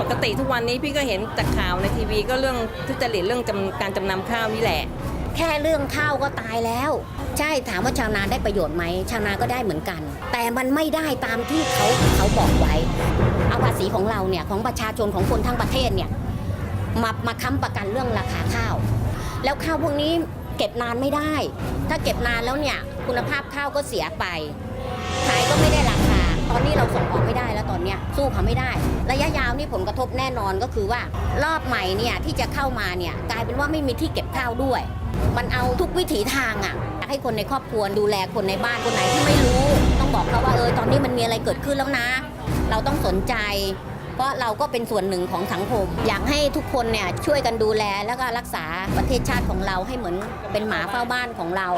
ปกติทุกวันนี้พี่ก็เห็นแต่ข่าวในทีวีก็เรื่องทุจริตเรื่องจำการจำนำข้าวนี่แหละ แค่เรื่องข้าวก็ตายแล้ว ใช่ถามว่าชาวนาได้ประโยชน์ไหมชาวนาก็ได้เหมือนกัน แต่มันไม่ได้ตามที่เขาเขาบอกไว้ เอาภาษีของเราเนี่ยของประชาชนของคนทั้งประเทศเนี่ยมามาค้ำประกันเรื่องราคาข้าว แล้วข้าวพวกนี้เก็บนานไม่ได้ ถ้าเก็บนานแล้วเนี่ยคุณภาพข้าวก็เสียไปขายก็ไม่ได้ราคา สู้เขาไม่ได้ ระยะยาวนี่ผลกระทบแน่นอนก็คือว่ารอบใหม่เนี่ยที่จะเข้ามาเนี่ยกลายเป็นว่าไม่มีที่เก็บข้าวด้วย มันเอาทุกวิถีทางอะ่ะอยากให้คนในครอบครัวดูแลคนในบ้านคนไหนที่ไม่รู้ ต้องบอกเขาว่าเออตอนนี้มันมีอะไรเกิดขึ้นแล้วนะ เราต้องสนใจเพราะเราก็เป็นส่วนหนึ่งของสังคม อยากให้ทุกคนเนี่ยช่วยกันดูแลแล้วก็รักษาประเทศชาติของเราให้เหมือนเป็นหมาเฝ้าบ้านของเรา